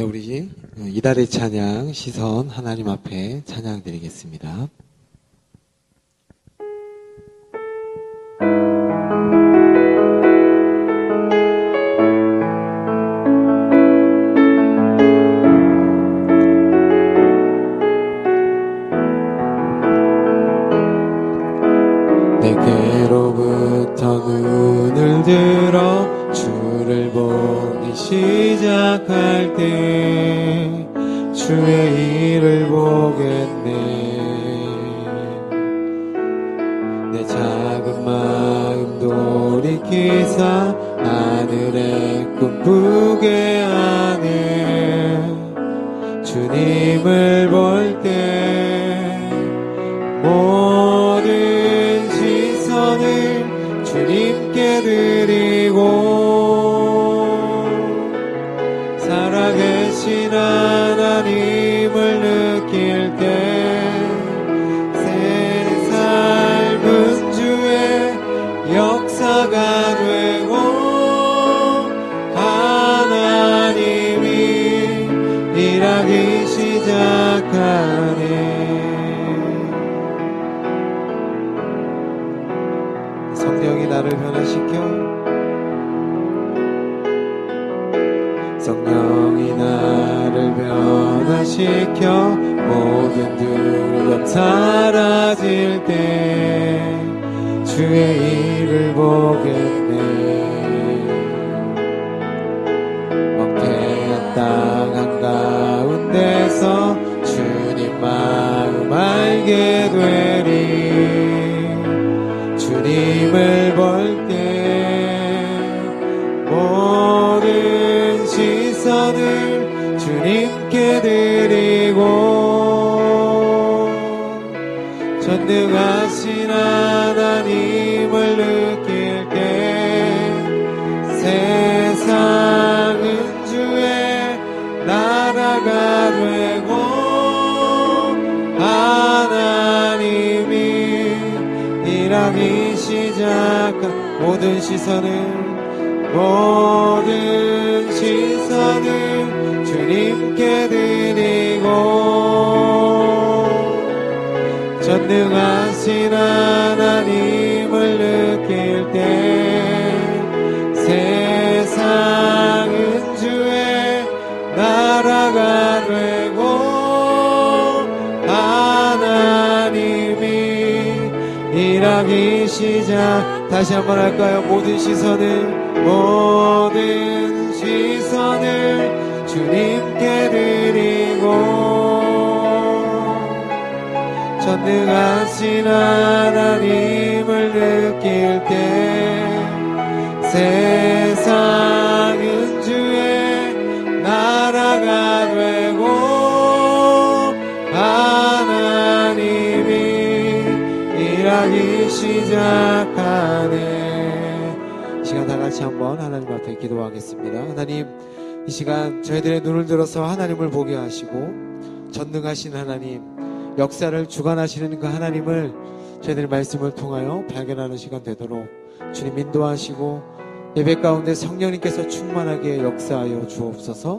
네, 우리 이달의 찬양 시선 하나님 앞에 찬양 드리겠습니다. 내게로부터 눈을 들어 시작할 때 주의 일을 보겠네. 내 작은 마음 돌이키사 하늘에 꿈꾸게 하는 주님 역사가 되고 하나님이 일하기 시작하네. 성령이 나를 변화시켜. 성령이 나를 변화시켜 모든 두려움 사라질 때 주의 일을 보겠네 멍태한 땅 한가운데서 주님 마음 알게 되리. 주님을 볼 때 모든 시선을 주님께 드리고 전능하신 하기 시작한 모든 시선을 모든 시선을 주님께 드리고 전능하신 하나 시작. 다시 한번 할까요? 모든 시선을 모든 시선을 주님께 드리고. 전능하신 하나님을 느낄 때 이 시간 다 같이 한번 하나님 앞에 기도하겠습니다. 하나님 이 시간 저희들의 눈을 들어서 하나님을 보게 하시고 전능하신 하나님 역사를 주관하시는 그 하나님을 저희들의 말씀을 통하여 발견하는 시간 되도록 주님 인도하시고 예배 가운데 성령님께서 충만하게 역사하여 주옵소서.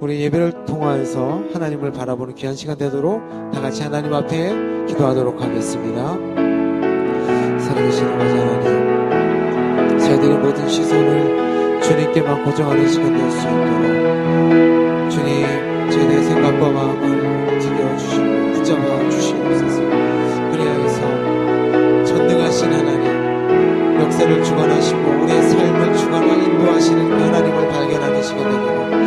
우리 예배를 통하여서 하나님을 바라보는 귀한 시간 되도록 다 같이 하나님 앞에 기도하도록 하겠습니다. 시선을 주님께만 고정하는 시간 될 수 있도록 주님, 저희들의 생각과 마음을 움직여주시고 붙잡아 주시옵소서. 그리하여서 전능하신 하나님, 역사를 주관하시고 우리의 삶을 주관하고 인도하시는 그 하나님을 발견하는 시간 되도록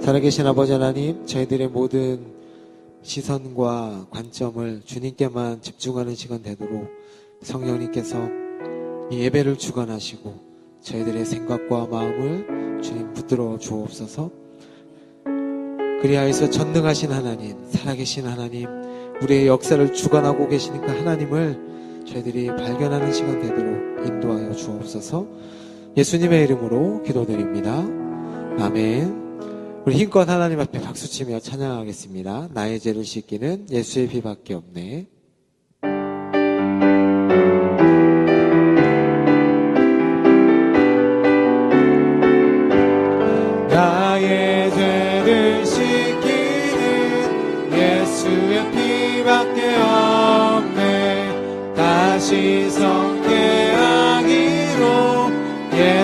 살아계신 아버지 하나님, 저희들의 모든 시선과 관점을 주님께만 집중하는 시간 되도록 성령님께서 이 예배를 주관하시고 저희들의 생각과 마음을 주님 붙들어 주옵소서 그리하여서 전능하신 하나님, 살아계신 하나님, 우리의 역사를 주관하고 계시는 그 하나님을 저희들이 발견하는 시간 되도록 인도하여 주옵소서 예수님의 이름으로 기도드립니다. 아멘. 우리 힘껏 하나님 앞에 박수치며 찬양하겠습니다. 나의 죄를 씻기는 예수의 피밖에 없네.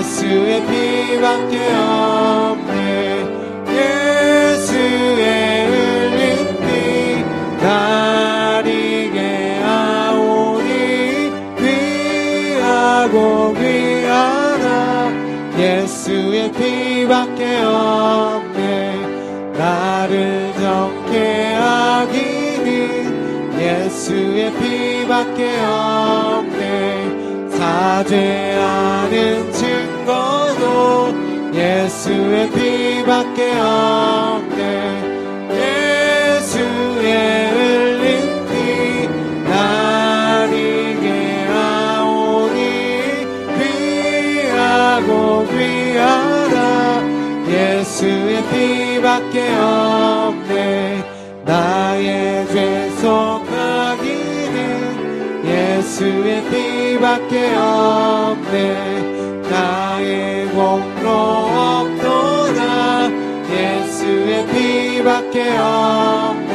예수의 피밖에 없네. 예수의 흘린 피 나리게 하오니 귀하고 귀하다 예수의 피밖에 없네. 나를 정케 하기는 예수의 피밖에 없네. 사죄하는 증거도 예수의 피밖에 없네. 예수의 흘린 피 나리게 하오니 귀하고 귀하다 예수의 피밖에 없네. 나의 죄 속하기는 예수의 피밖에 없네 나의 공로 없도다. 예수의 피밖에 없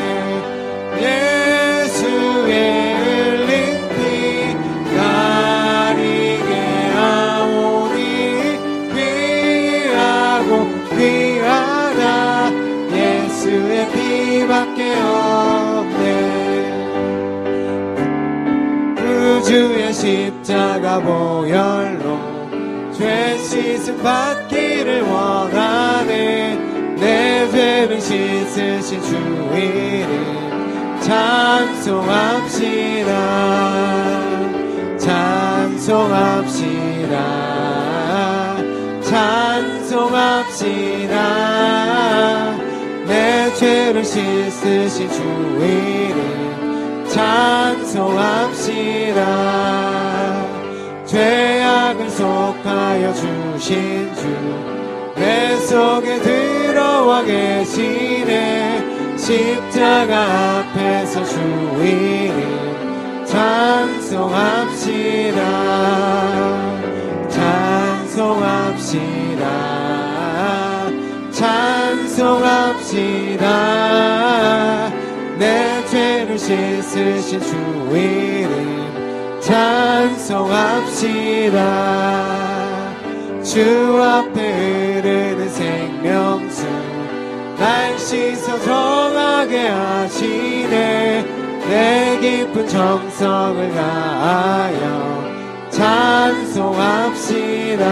씻으신 주 이름 찬송합시다. 찬송합시다. 찬송합시다. 내 죄를 씻으신 주 이름 찬송합시다. 죄악을 속하여 주신 주 내 속에 들어와 계시네. 십자가 앞에서 주 이름 찬송합시다. 찬송합시다. 찬송합시다. 내 죄를 씻으신 주 이름 찬송합시다. 주 앞에 명수 날 씻어 정하게 하시네. 내 깊은 정성을 다하여 찬송합시다.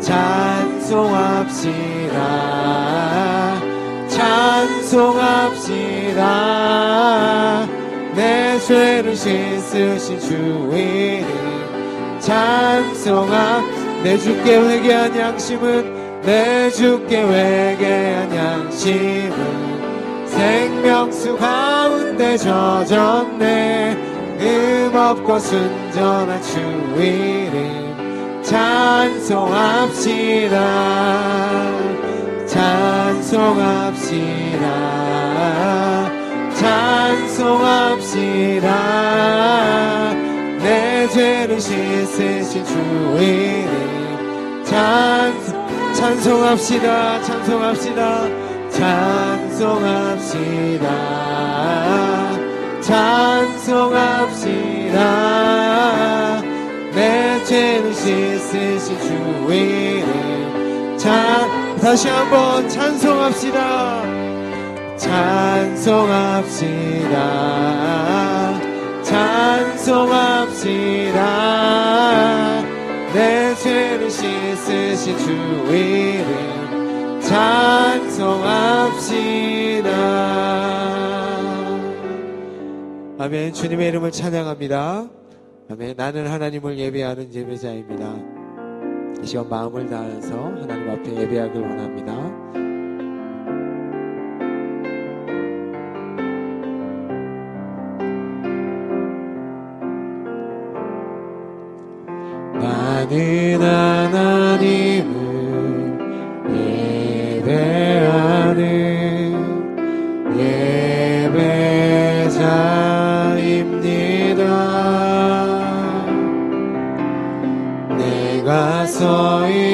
찬송합시다. 찬송합시다. 내 죄를 씻으신 주 이름 찬송합 내 주께 회개한 양심은 내 주께 회개한 양심은 생명수 가운데 젖었네. 음없고 순전한 주 이름 찬송합시다. 찬송합시다. 찬송합시다. 내 죄를 씻으신 주 이름 찬송 찬송합시다 찬송합시다 찬송합시다 찬송합시다. 내 죄를 씻으신 주 이름. 찬 다시 한번 찬송합시다 찬송합시다 찬송합시다 내 죄를 씻으신 주 이름 찬송합시다. 아멘. 주님의 이름을 찬양합니다. 아멘. 나는 하나님을 예배하는 예배자입니다. 이 시간 마음을 다해서 하나님 앞에 예배하길 원합니다. 나는 하나님을 예배하는 예배자입니다. 내가 서 있는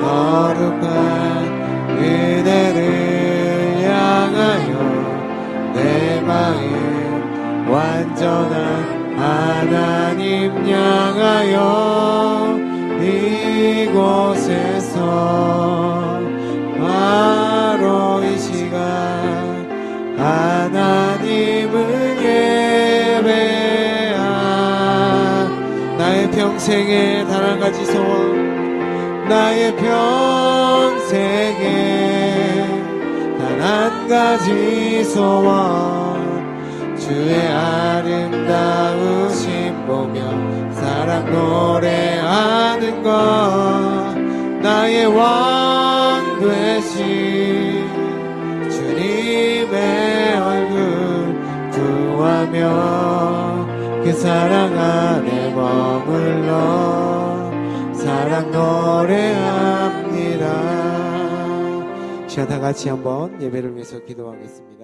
거룩한 은혜를 향하여 내 마음 완전한 하나님 향하여 이곳에서 바로 이 시간 하나님을 예배하 나의 평생에 단한 가지 소원 나의 평생에 단 한 가지 소원. 주의 아름다우심 보며 사랑 노래하는 것. 나의 왕 되신 주님의 얼굴 구하며 그 사랑 안에 머물러 사랑 노래합니다. 시간 다 같이 한번 예배를 위해서 기도하겠습니다